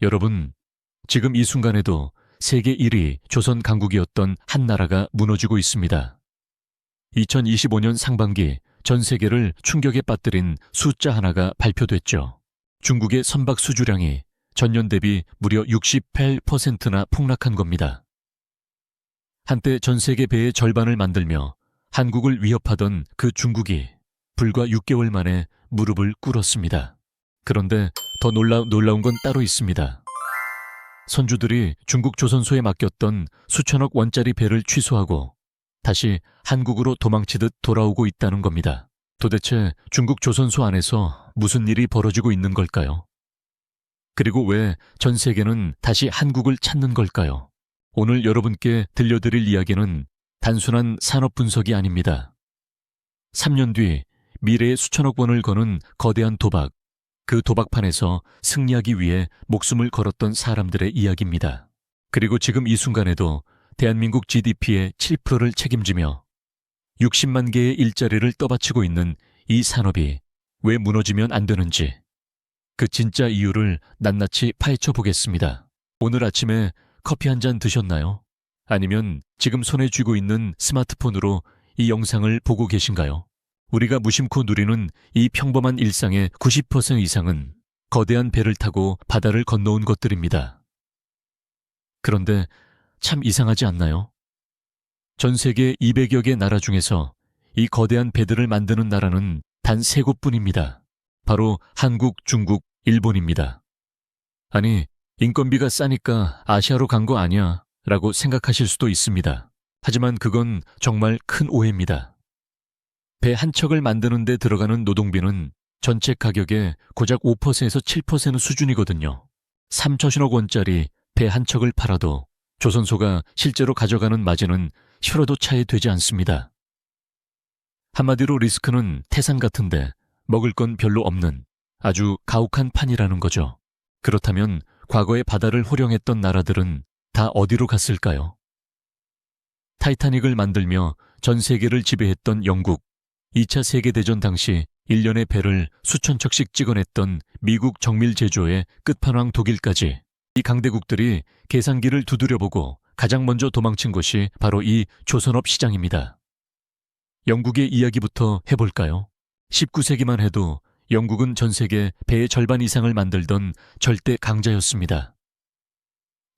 여러분, 지금 이 순간에도 세계 1위 조선 강국이었던 한 나라가 무너지고 있습니다. 2025년 상반기 전 세계를 충격에 빠뜨린 숫자 하나가 발표됐죠. 중국의 선박 수주량이 전년 대비 무려 68%나 폭락한 겁니다. 한때 전 세계 배의 절반을 만들며 한국을 위협하던 그 중국이 불과 6개월 만에 무릎을 꿇었습니다. 그런데 더 놀라, 놀라운 건 따로 있습니다. 선주들이 중국 조선소에 맡겼던 수천억 원짜리 배를 취소하고 다시 한국으로 도망치듯 돌아오고 있다는 겁니다. 도대체 중국 조선소 안에서 무슨 일이 벌어지고 있는 걸까요? 그리고 왜 전 세계는 다시 한국을 찾는 걸까요? 오늘 여러분께 들려드릴 이야기는 단순한 산업 분석이 아닙니다. 3년 뒤 미래의 수천억 원을 거는 거대한 도박, 그 도박판에서 승리하기 위해 목숨을 걸었던 사람들의 이야기입니다. 그리고 지금 이 순간에도 대한민국 GDP의 7%를 책임지며 60만 개의 일자리를 떠받치고 있는 이 산업이 왜 무너지면 안 되는지 그 진짜 이유를 낱낱이 파헤쳐 보겠습니다. 오늘 아침에 커피 한 잔 드셨나요? 아니면 지금 손에 쥐고 있는 스마트폰으로 이 영상을 보고 계신가요? 우리가 무심코 누리는 이 평범한 일상의 90% 이상은 거대한 배를 타고 바다를 건너온 것들입니다. 그런데 참 이상하지 않나요? 전 세계 200여 개 나라 중에서 이 거대한 배들을 만드는 나라는 단 세 곳뿐입니다. 바로 한국, 중국, 일본입니다. 아니, 인건비가 싸니까 아시아로 간 거 아니야 라고 생각하실 수도 있습니다. 하지만 그건 정말 큰 오해입니다. 배 한 척을 만드는 데 들어가는 노동비는 전체 가격의 고작 5%에서 7% 수준이거든요. 3천억 원짜리 배 한 척을 팔아도 조선소가 실제로 가져가는 마진은 혈어도 차이 되지 않습니다. 한마디로 리스크는 태산 같은데 먹을 건 별로 없는 아주 가혹한 판이라는 거죠. 그렇다면 과거의 바다를 호령했던 나라들은 다 어디로 갔을까요? 타이타닉을 만들며 전 세계를 지배했던 영국, 2차 세계대전 당시 1년의 배를 수천 척씩 찍어냈던 미국 정밀 제조의 끝판왕 독일까지 이 강대국들이 계산기를 두드려보고 가장 먼저 도망친 곳이 바로 이 조선업 시장입니다. 영국의 이야기부터 해볼까요? 19세기만 해도 영국은 전 세계 배의 절반 이상을 만들던 절대 강자였습니다.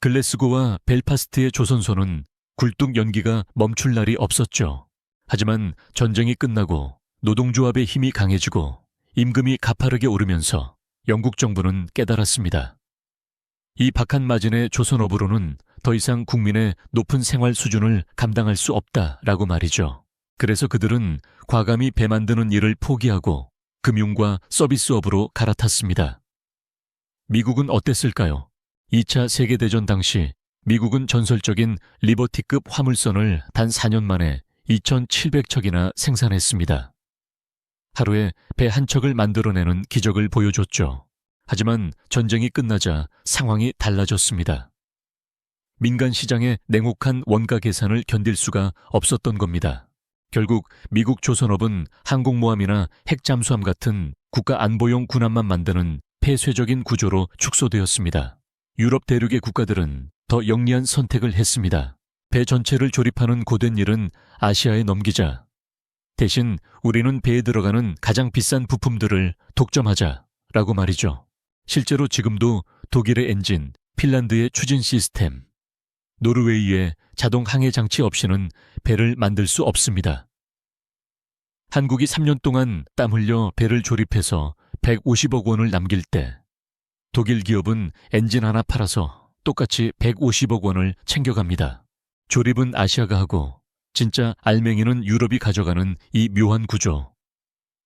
글래스고와 벨파스트의 조선소는 굴뚝 연기가 멈출 날이 없었죠. 하지만 전쟁이 끝나고 노동조합의 힘이 강해지고 임금이 가파르게 오르면서 영국 정부는 깨달았습니다. 이 박한 마진의 조선업으로는 더 이상 국민의 높은 생활 수준을 감당할 수 없다라고 말이죠. 그래서 그들은 과감히 배 만드는 일을 포기하고 금융과 서비스업으로 갈아탔습니다. 미국은 어땠을까요? 2차 세계대전 당시 미국은 전설적인 리버티급 화물선을 단 4년 만에 2,700척이나 생산했습니다. 하루에 배 한 척을 만들어내는 기적을 보여줬죠. 하지만 전쟁이 끝나자 상황이 달라졌습니다. 민간 시장의 냉혹한 원가 계산을 견딜 수가 없었던 겁니다. 결국 미국 조선업은 항공모함이나 핵잠수함 같은 국가 안보용 군함만 만드는 폐쇄적인 구조로 축소되었습니다. 유럽 대륙의 국가들은 더 영리한 선택을 했습니다. 배 전체를 조립하는 고된 일은 아시아에 넘기자. 대신 우리는 배에 들어가는 가장 비싼 부품들을 독점하자 라고 말이죠. 실제로 지금도 독일의 엔진, 핀란드의 추진 시스템, 노르웨이의 자동 항해 장치 없이는 배를 만들 수 없습니다. 한국이 3년 동안 땀 흘려 배를 조립해서 150억 원을 남길 때 독일 기업은 엔진 하나 팔아서 똑같이 150억 원을 챙겨갑니다. 조립은 아시아가 하고 진짜 알맹이는 유럽이 가져가는 이 묘한 구조.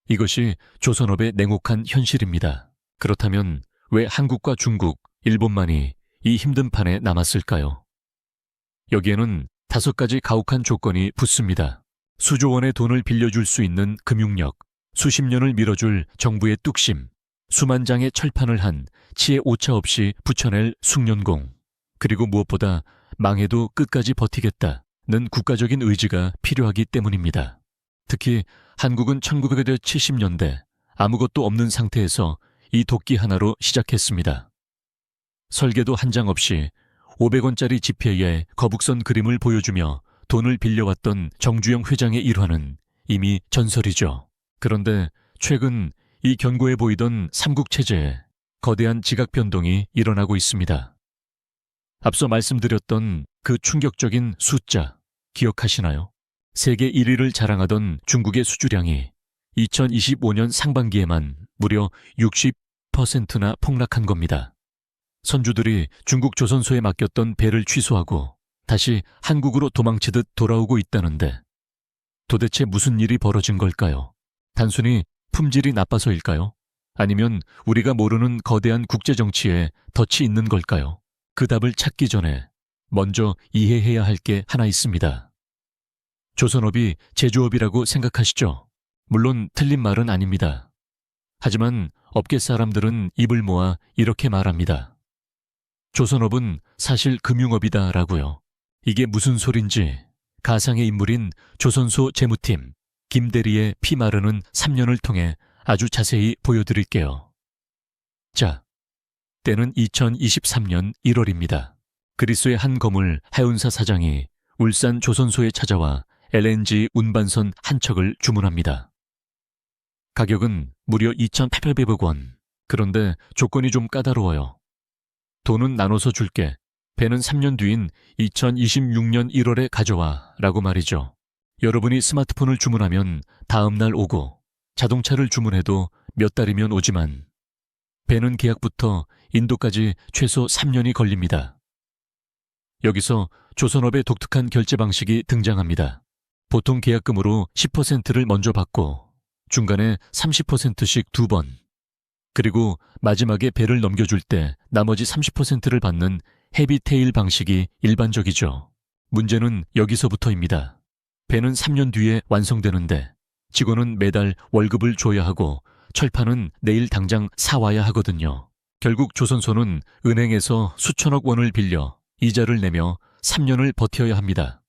이것이 조선업의 냉혹한 현실입니다. 그렇다면 왜 한국과 중국, 일본만이 이 힘든 판에 남았을까요? 여기에는 다섯 가지 가혹한 조건이 붙습니다. 수조 원의 돈을 빌려줄 수 있는 금융력, 수십 년을 밀어줄 정부의 뚝심, 수만 장의 철판을 한 치의 오차 없이 붙여낼 숙련공, 그리고 무엇보다 망해도 끝까지 버티겠다는 국가적인 의지가 필요하기 때문입니다. 특히 한국은 1970년대 아무것도 없는 상태에서 이 도끼 하나로 시작했습니다. 설계도 한 장 없이 500원짜리 지폐에 거북선 그림을 보여주며 돈을 빌려왔던 정주영 회장의 일화는 이미 전설이죠. 그런데 최근 이 견고해 보이던 삼국체제에 거대한 지각 변동이 일어나고 있습니다. 앞서 말씀드렸던 그 충격적인 숫자 기억하시나요? 세계 1위를 자랑하던 중국의 수주량이 2025년 상반기에만 무려 60%나 폭락한 겁니다. 선주들이 중국 조선소에 맡겼던 배를 취소하고 다시 한국으로 도망치듯 돌아오고 있다는데 도대체 무슨 일이 벌어진 걸까요? 단순히 품질이 나빠서일까요? 아니면 우리가 모르는 거대한 국제 정치에 덫이 있는 걸까요? 그 답을 찾기 전에 먼저 이해해야 할 게 하나 있습니다. 조선업이 제조업이라고 생각하시죠? 물론 틀린 말은 아닙니다. 하지만 업계 사람들은 입을 모아 이렇게 말합니다. 조선업은 사실 금융업이다 라고요. 이게 무슨 소린지 가상의 인물인 조선소 재무팀 김대리의 피 마르는 3년을 통해 아주 자세히 보여드릴게요. 자, 때는 2023년 1월입니다. 그리스의 한 거물 해운사 사장이 울산 조선소에 찾아와 LNG 운반선 한 척을 주문합니다. 가격은 무려 2,800억 원. 그런데 조건이 좀 까다로워요. 돈은 나눠서 줄게. 배는 3년 뒤인 2026년 1월에 가져와. 라고 말이죠. 여러분이 스마트폰을 주문하면 다음날 오고 자동차를 주문해도 몇 달이면 오지만 배는 계약부터 인도까지 최소 3년이 걸립니다. 여기서 조선업의 독특한 결제 방식이 등장합니다. 보통 계약금으로 10%를 먼저 받고 중간에 30%씩 두 번, 그리고 마지막에 배를 넘겨줄 때 나머지 30%를 받는 헤비테일 방식이 일반적이죠. 문제는 여기서부터입니다. 배는 3년 뒤에 완성되는데 직원은 매달 월급을 줘야 하고 철판은 내일 당장 사와야 하거든요. 결국 조선소는 은행에서 수천억 원을 빌려 이자를 내며 3년을 버텨야 합니다.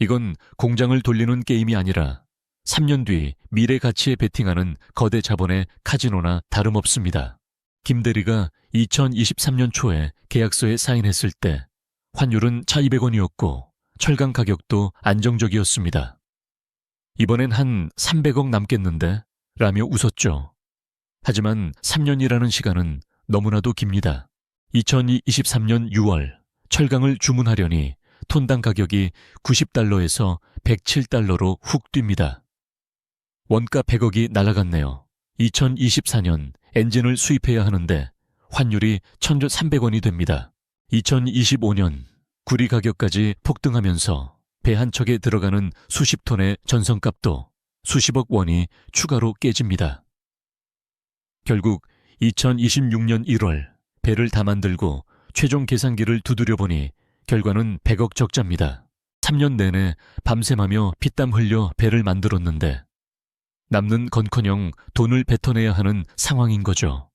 이건 공장을 돌리는 게임이 아니라 3년 뒤 미래 가치에 베팅하는 거대 자본의 카지노나 다름없습니다. 김 대리가 2023년 초에 계약서에 사인했을 때 환율은 1,200원이었고 철강 가격도 안정적이었습니다. 이번엔 한 300억 남겠는데? 라며 웃었죠. 하지만 3년이라는 시간은 너무나도 깁니다. 2023년 6월 철강을 주문하려니 톤당 가격이 90달러에서 107달러로 훅 뜁니다. 원가 100억이 날아갔네요. 2024년 엔진을 수입해야 하는데 환율이 1,300원이 됩니다. 2025년 구리 가격까지 폭등하면서 배 한 척에 들어가는 수십 톤의 전선값도 수십억 원이 추가로 깨집니다. 결국 2026년 1월 배를 다 만들고 최종 계산기를 두드려 보니 결과는 100억 적자입니다. 3년 내내 밤샘하며 피땀 흘려 배를 만들었는데 남는 건커녕 돈을 뱉어내야 하는 상황인 거죠.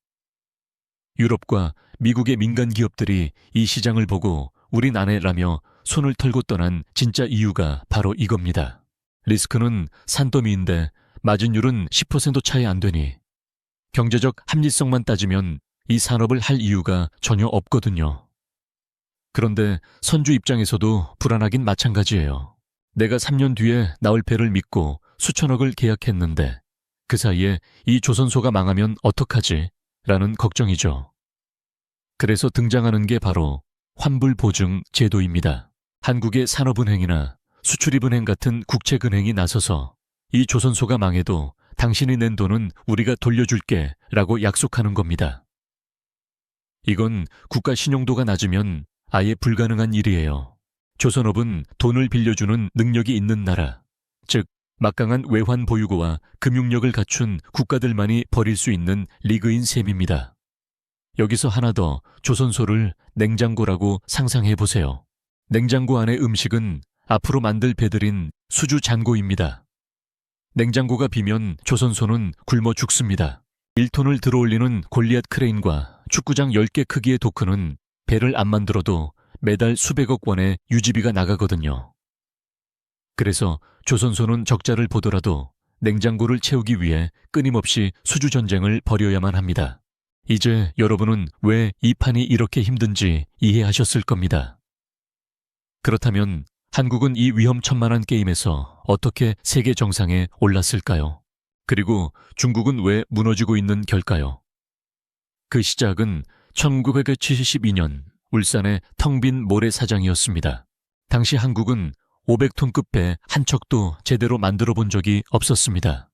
유럽과 미국의 민간 기업들이 이 시장을 보고 우린 아내라며 손을 털고 떠난 진짜 이유가 바로 이겁니다. 리스크는 산더미인데 마진율은 10% 차이 안 되니 경제적 합리성만 따지면 이 산업을 할 이유가 전혀 없거든요. 그런데 선주 입장에서도 불안하긴 마찬가지예요. 내가 3년 뒤에 나올 배를 믿고 수천억을 계약했는데 그 사이에 이 조선소가 망하면 어떡하지? 라는 걱정이죠. 그래서 등장하는 게 바로 환불 보증 제도입니다. 한국의 산업은행이나 수출입은행 같은 국책은행이 나서서 이 조선소가 망해도 당신이 낸 돈은 우리가 돌려줄게 라고 약속하는 겁니다. 이건 국가 신용도가 낮으면 아예 불가능한 일이에요. 조선업은 돈을 빌려주는 능력이 있는 나라, 즉 막강한 외환 보유고와 금융력을 갖춘 국가들만이 벌일 수 있는 리그인 셈입니다. 여기서 하나 더 조선소를 냉장고라고 상상해 보세요. 냉장고 안의 음식은 앞으로 만들 배들인 수주 잔고입니다. 냉장고가 비면 조선소는 굶어 죽습니다. 1톤을 들어올리는 골리앗 크레인과 축구장 10개 크기의 도크는 배를 안 만들어도 매달 수백억 원의 유지비가 나가거든요. 그래서 조선소는 적자를 보더라도 냉장고를 채우기 위해 끊임없이 수주 전쟁을 벌여야만 합니다. 이제 여러분은 왜 이 판이 이렇게 힘든지 이해하셨을 겁니다. 그렇다면 한국은 이 위험천만한 게임에서 어떻게 세계 정상에 올랐을까요? 그리고 중국은 왜 무너지고 있는 결까요? 그 시작은 1972년 울산의 텅 빈 모래사장이었습니다. 당시 한국은 500톤급 배 한 척도 제대로 만들어 본 적이 없었습니다.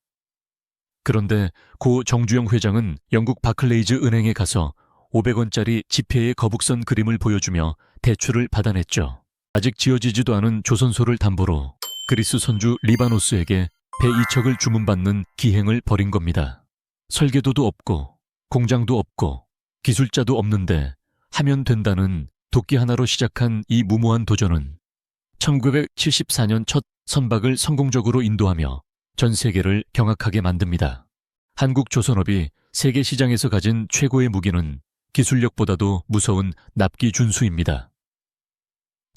그런데 고 정주영 회장은 영국 바클레이즈 은행에 가서 500원짜리 지폐의 거북선 그림을 보여주며 대출을 받아냈죠. 아직 지어지지도 않은 조선소를 담보로 그리스 선주 리바노스에게 배 2척을 주문받는 기행을 벌인 겁니다. 설계도도 없고 공장도 없고 기술자도 없는데 하면 된다는 도끼 하나로 시작한 이 무모한 도전은 1974년 첫 선박을 성공적으로 인도하며 전 세계를 경악하게 만듭니다. 한국 조선업이 세계 시장에서 가진 최고의 무기는 기술력보다도 무서운 납기 준수입니다.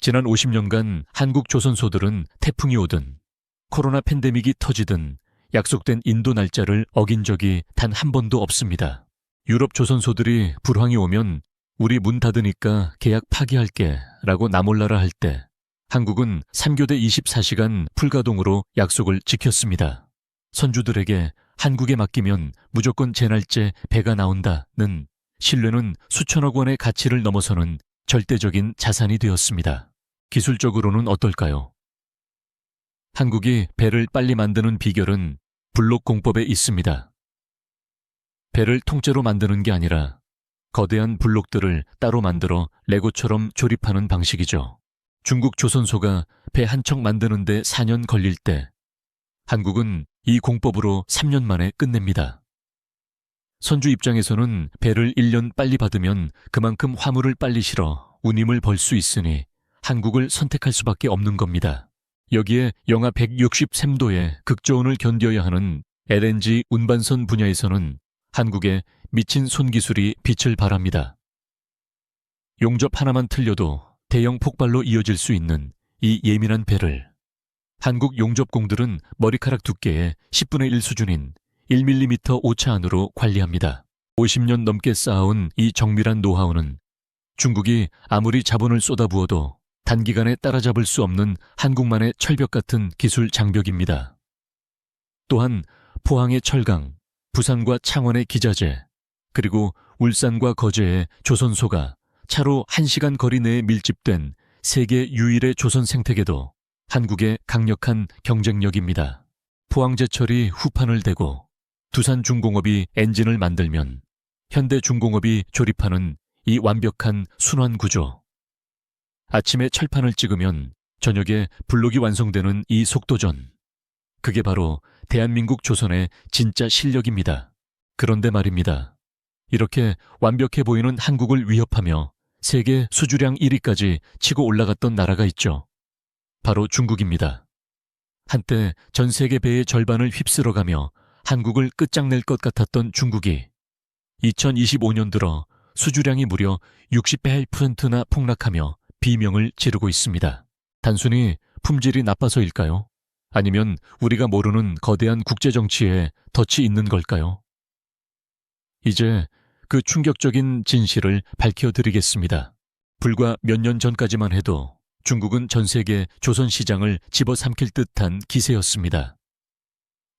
지난 50년간 한국 조선소들은 태풍이 오든 코로나 팬데믹이 터지든 약속된 인도 날짜를 어긴 적이 단 한 번도 없습니다. 유럽 조선소들이 불황이 오면 우리 문 닫으니까 계약 파기할게 라고 나몰라라 할 때 한국은 3교대 24시간 풀가동으로 약속을 지켰습니다. 선주들에게 한국에 맡기면 무조건 제 날째 배가 나온다는 신뢰는 수천억 원의 가치를 넘어서는 절대적인 자산이 되었습니다. 기술적으로는 어떨까요? 한국이 배를 빨리 만드는 비결은 블록 공법에 있습니다. 배를 통째로 만드는 게 아니라 거대한 블록들을 따로 만들어 레고처럼 조립하는 방식이죠. 중국 조선소가 배 한 척 만드는데 4년 걸릴 때 한국은 이 공법으로 3년 만에 끝냅니다. 선주 입장에서는 배를 1년 빨리 받으면 그만큼 화물을 빨리 실어 운임을 벌 수 있으니 한국을 선택할 수밖에 없는 겁니다. 여기에 영하 163도의 극저온을 견뎌야 하는 LNG 운반선 분야에서는 한국의 미친 손기술이 빛을 발합니다. 용접 하나만 틀려도 대형 폭발로 이어질 수 있는 이 예민한 배를 한국 용접공들은 머리카락 두께의 10분의 1 수준인 1mm 오차 안으로 관리합니다. 50년 넘게 쌓아온 이 정밀한 노하우는 중국이 아무리 자본을 쏟아부어도 단기간에 따라잡을 수 없는 한국만의 철벽 같은 기술 장벽입니다. 또한 포항의 철강, 부산과 창원의 기자재, 그리고 울산과 거제의 조선소가 차로 1시간 거리 내에 밀집된 세계 유일의 조선 생태계도 한국의 강력한 경쟁력입니다. 포항제철이 후판을 대고 두산중공업이 엔진을 만들면 현대중공업이 조립하는 이 완벽한 순환 구조. 아침에 철판을 찍으면 저녁에 블록이 완성되는 이 속도전. 그게 바로 대한민국 조선의 진짜 실력입니다. 그런데 말입니다. 이렇게 완벽해 보이는 한국을 위협하며 세계 수주량 1위까지 치고 올라갔던 나라가 있죠. 바로 중국입니다. 한때 전 세계 배의 절반을 휩쓸어가며 한국을 끝장낼 것 같았던 중국이 2025년 들어 수주량이 무려 68%나 폭락하며 비명을 지르고 있습니다. 단순히 품질이 나빠서일까요? 아니면 우리가 모르는 거대한 국제 정치에 덫이 있는 걸까요? 이제 그 충격적인 진실을 밝혀드리겠습니다. 불과 몇 년 전까지만 해도 중국은 전 세계 조선 시장을 집어삼킬 듯한 기세였습니다.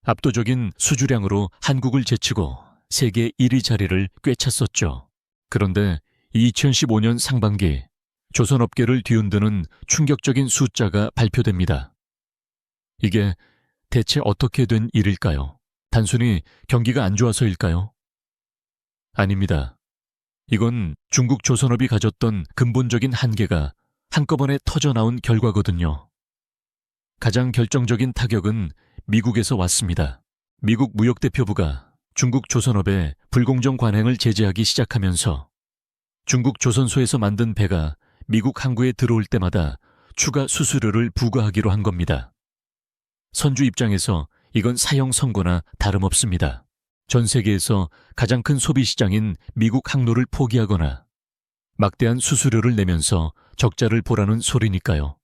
압도적인 수주량으로 한국을 제치고 세계 1위 자리를 꿰찼었죠. 그런데 2015년 상반기 조선업계를 뒤흔드는 충격적인 숫자가 발표됩니다. 이게 대체 어떻게 된 일일까요? 단순히 경기가 안 좋아서일까요? 아닙니다. 이건 중국 조선업이 가졌던 근본적인 한계가 한꺼번에 터져나온 결과거든요. 가장 결정적인 타격은 미국에서 왔습니다. 미국 무역대표부가 중국 조선업의 불공정 관행을 제재하기 시작하면서 중국 조선소에서 만든 배가 미국 항구에 들어올 때마다 추가 수수료를 부과하기로 한 겁니다. 선주 입장에서 이건 사형 선고나 다름없습니다. 전 세계에서 가장 큰 소비 시장인 미국 항로를 포기하거나 막대한 수수료를 내면서 적자를 보라는 소리니까요.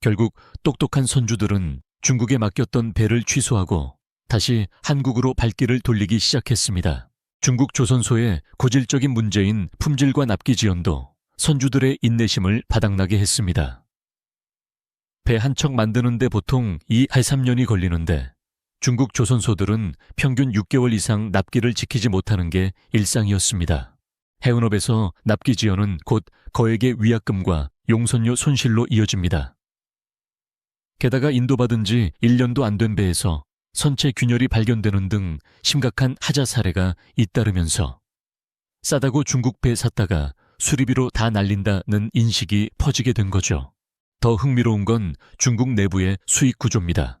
결국 똑똑한 선주들은 중국에 맡겼던 배를 취소하고 다시 한국으로 발길을 돌리기 시작했습니다. 중국 조선소의 고질적인 문제인 품질과 납기 지연도 선주들의 인내심을 바닥나게 했습니다. 배 한 척 만드는데 보통 2, 3년이 걸리는데 중국 조선소들은 평균 6개월 이상 납기를 지키지 못하는 게 일상이었습니다. 해운업에서 납기 지연은 곧 거액의 위약금과 용선료 손실로 이어집니다. 게다가 인도받은 지 1년도 안 된 배에서 선체 균열이 발견되는 등 심각한 하자 사례가 잇따르면서 싸다고 중국 배 샀다가 수리비로 다 날린다는 인식이 퍼지게 된 거죠. 더 흥미로운 건 중국 내부의 수익 구조입니다.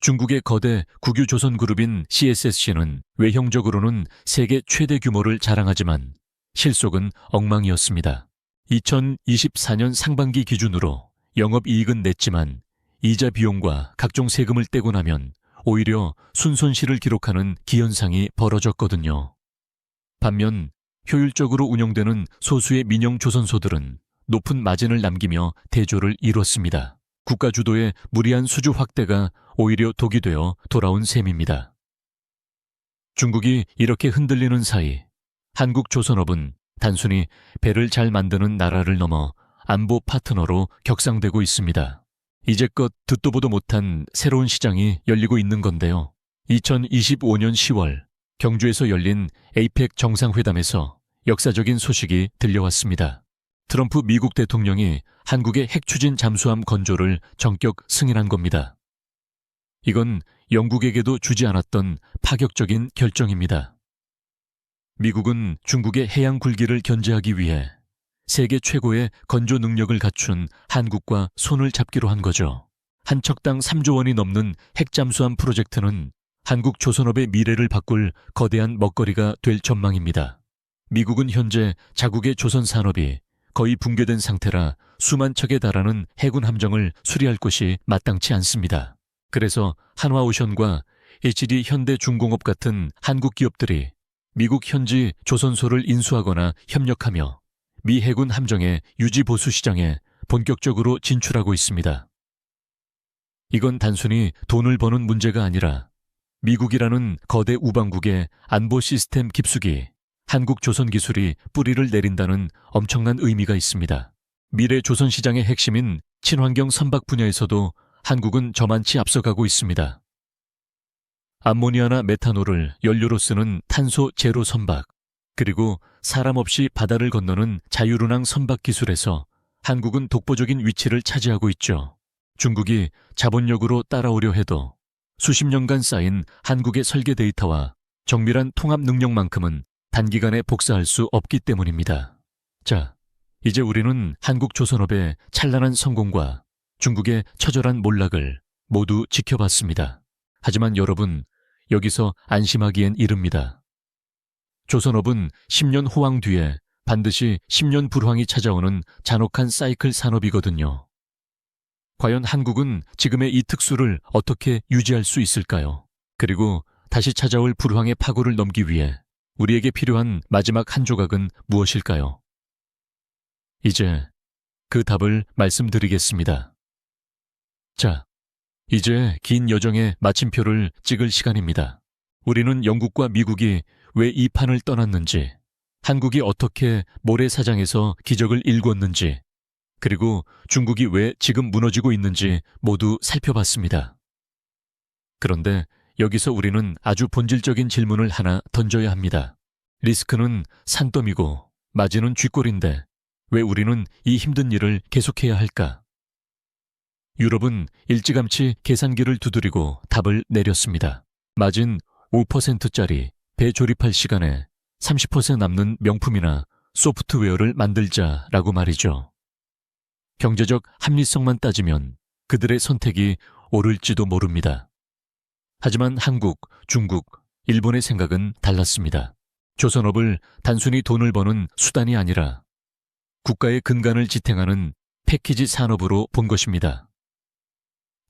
중국의 거대 국유 조선 그룹인 CSSC는 외형적으로는 세계 최대 규모를 자랑하지만 실속은 엉망이었습니다. 2024년 상반기 기준으로 영업 이익은 냈지만 이자 비용과 각종 세금을 떼고 나면 오히려 순손실을 기록하는 기현상이 벌어졌거든요. 반면 효율적으로 운영되는 소수의 민영 조선소들은 높은 마진을 남기며 대조를 이뤘습니다. 국가 주도의 무리한 수주 확대가 오히려 독이 되어 돌아온 셈입니다. 중국이 이렇게 흔들리는 사이 한국 조선업은 단순히 배를 잘 만드는 나라를 넘어 안보 파트너로 격상되고 있습니다. 이제껏 듣도 보도 못한 새로운 시장이 열리고 있는 건데요. 2025년 10월 경주에서 열린 에이펙 정상회담에서 역사적인 소식이 들려왔습니다. 트럼프 미국 대통령이 한국의 핵 추진 잠수함 건조를 전격 승인한 겁니다. 이건 영국에게도 주지 않았던 파격적인 결정입니다. 미국은 중국의 해양 굴기를 견제하기 위해 세계 최고의 건조 능력을 갖춘 한국과 손을 잡기로 한 거죠. 한 척당 3조 원이 넘는 핵잠수함 프로젝트는 한국 조선업의 미래를 바꿀 거대한 먹거리가 될 전망입니다. 미국은 현재 자국의 조선 산업이 거의 붕괴된 상태라 수만 척에 달하는 해군 함정을 수리할 곳이 마땅치 않습니다. 그래서 한화오션과 HD 현대중공업 같은 한국 기업들이 미국 현지 조선소를 인수하거나 협력하며 미 해군 함정의 유지 보수 시장에 본격적으로 진출하고 있습니다. 이건 단순히 돈을 버는 문제가 아니라 미국이라는 거대 우방국의 안보 시스템 깊숙이 한국 조선 기술이 뿌리를 내린다는 엄청난 의미가 있습니다. 미래 조선 시장의 핵심인 친환경 선박 분야에서도 한국은 저만치 앞서가고 있습니다. 암모니아나 메탄올을 연료로 쓰는 탄소 제로 선박, 그리고 사람 없이 바다를 건너는 자유운항 선박 기술에서 한국은 독보적인 위치를 차지하고 있죠. 중국이 자본력으로 따라오려 해도 수십 년간 쌓인 한국의 설계 데이터와 정밀한 통합 능력만큼은 단기간에 복사할 수 없기 때문입니다. 자, 이제 우리는 한국 조선업의 찬란한 성공과 중국의 처절한 몰락을 모두 지켜봤습니다. 하지만 여러분, 여기서 안심하기엔 이릅니다. 조선업은 10년 호황 뒤에 반드시 10년 불황이 찾아오는 잔혹한 사이클 산업이거든요. 과연 한국은 지금의 이 특수를 어떻게 유지할 수 있을까요? 그리고 다시 찾아올 불황의 파고를 넘기 위해 우리에게 필요한 마지막 한 조각은 무엇일까요? 이제 그 답을 말씀드리겠습니다. 자, 이제 긴 여정의 마침표를 찍을 시간입니다. 우리는 영국과 미국이 왜 이 판을 떠났는지, 한국이 어떻게 모래사장에서 기적을 일궜는지, 그리고 중국이 왜 지금 무너지고 있는지 모두 살펴봤습니다. 그런데 여기서 우리는 아주 본질적인 질문을 하나 던져야 합니다. 리스크는 산더미고 마진은 쥐꼬리인데 왜 우리는 이 힘든 일을 계속해야 할까? 유럽은 일찌감치 계산기를 두드리고 답을 내렸습니다. 마진 5%짜리 배 조립할 시간에 30% 남는 명품이나 소프트웨어를 만들자라고 말이죠. 경제적 합리성만 따지면 그들의 선택이 옳을지도 모릅니다. 하지만 한국, 중국, 일본의 생각은 달랐습니다. 조선업을 단순히 돈을 버는 수단이 아니라 국가의 근간을 지탱하는 패키지 산업으로 본 것입니다.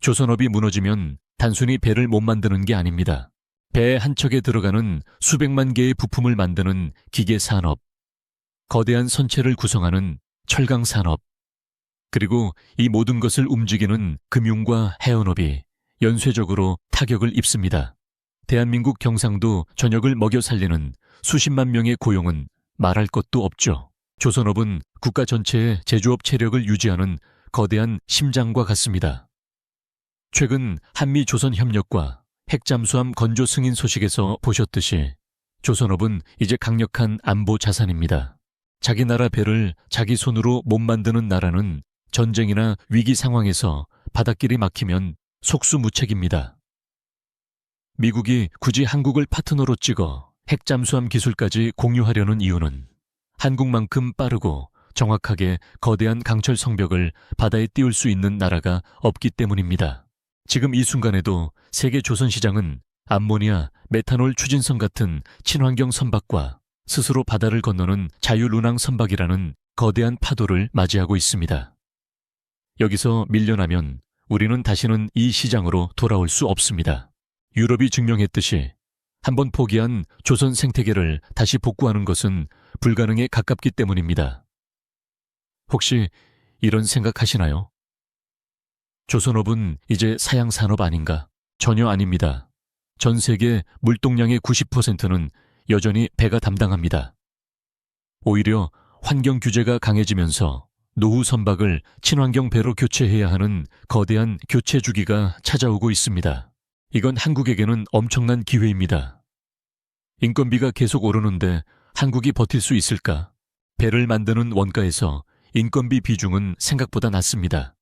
조선업이 무너지면 단순히 배를 못 만드는 게 아닙니다. 배 한 척에 들어가는 수백만 개의 부품을 만드는 기계 산업, 거대한 선체를 구성하는 철강 산업, 그리고 이 모든 것을 움직이는 금융과 해운업이 연쇄적으로 타격을 입습니다. 대한민국 경상도 전역을 먹여 살리는 수십만 명의 고용은 말할 것도 없죠. 조선업은 국가 전체의 제조업 체력을 유지하는 거대한 심장과 같습니다. 최근 한미 조선 협력과 핵잠수함 건조 승인 소식에서 보셨듯이 조선업은 이제 강력한 안보 자산입니다. 자기 나라 배를 자기 손으로 못 만드는 나라는 전쟁이나 위기 상황에서 바닷길이 막히면 속수무책입니다. 미국이 굳이 한국을 파트너로 찍어 핵잠수함 기술까지 공유하려는 이유는 한국만큼 빠르고 정확하게 거대한 강철 성벽을 바다에 띄울 수 있는 나라가 없기 때문입니다. 지금 이 순간에도 세계 조선 시장은 암모니아, 메탄올 추진선 같은 친환경 선박과 스스로 바다를 건너는 자율운항 선박이라는 거대한 파도를 맞이하고 있습니다. 여기서 밀려나면 우리는 다시는 이 시장으로 돌아올 수 없습니다. 유럽이 증명했듯이 한번 포기한 조선 생태계를 다시 복구하는 것은 불가능에 가깝기 때문입니다. 혹시 이런 생각하시나요? 조선업은 이제 사양 산업 아닌가? 전혀 아닙니다. 전 세계 물동량의 90%는 여전히 배가 담당합니다. 오히려 환경 규제가 강해지면서 노후 선박을 친환경 배로 교체해야 하는 거대한 교체 주기가 찾아오고 있습니다. 이건 한국에게는 엄청난 기회입니다. 인건비가 계속 오르는데 한국이 버틸 수 있을까? 배를 만드는 원가에서 인건비 비중은 생각보다 낮습니다.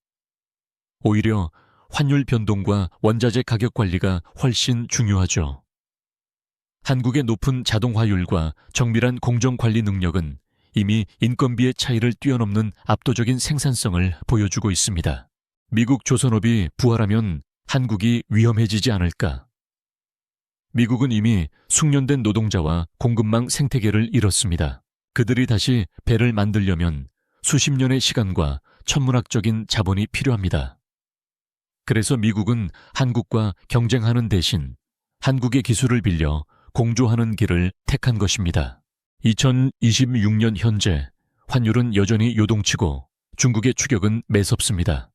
오히려 환율 변동과 원자재 가격 관리가 훨씬 중요하죠. 한국의 높은 자동화율과 정밀한 공정 관리 능력은 이미 인건비의 차이를 뛰어넘는 압도적인 생산성을 보여주고 있습니다. 미국 조선업이 부활하면 한국이 위험해지지 않을까? 미국은 이미 숙련된 노동자와 공급망 생태계를 잃었습니다. 그들이 다시 배를 만들려면 수십 년의 시간과 천문학적인 자본이 필요합니다. 그래서 미국은 한국과 경쟁하는 대신 한국의 기술을 빌려 공조하는 길을 택한 것입니다. 2026년 현재 환율은 여전히 요동치고 중국의 추격은 매섭습니다.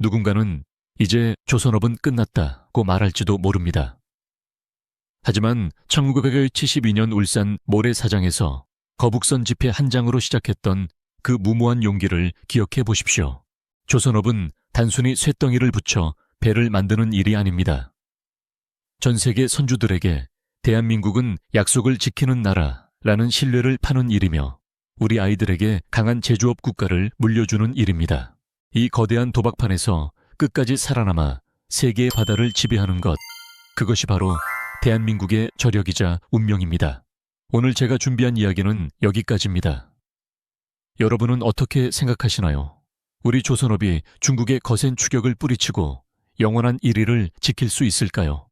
누군가는 이제 조선업은 끝났다고 말할지도 모릅니다. 하지만 1972년 울산 모래사장에서 거북선 집회 한 장으로 시작했던 그 무모한 용기를 기억해 보십시오. 조선업은 단순히 쇳덩이를 붙여 배를 만드는 일이 아닙니다. 전 세계 선주들에게 대한민국은 약속을 지키는 나라 라는 신뢰를 파는 일이며 우리 아이들에게 강한 제조업 국가를 물려주는 일입니다. 이 거대한 도박판에서 끝까지 살아남아 세계의 바다를 지배하는 것, 그것이 바로 대한민국의 저력이자 운명입니다. 오늘 제가 준비한 이야기는 여기까지입니다. 여러분은 어떻게 생각하시나요? 우리 조선업이 중국의 거센 추격을 뿌리치고 영원한 1위를 지킬 수 있을까요?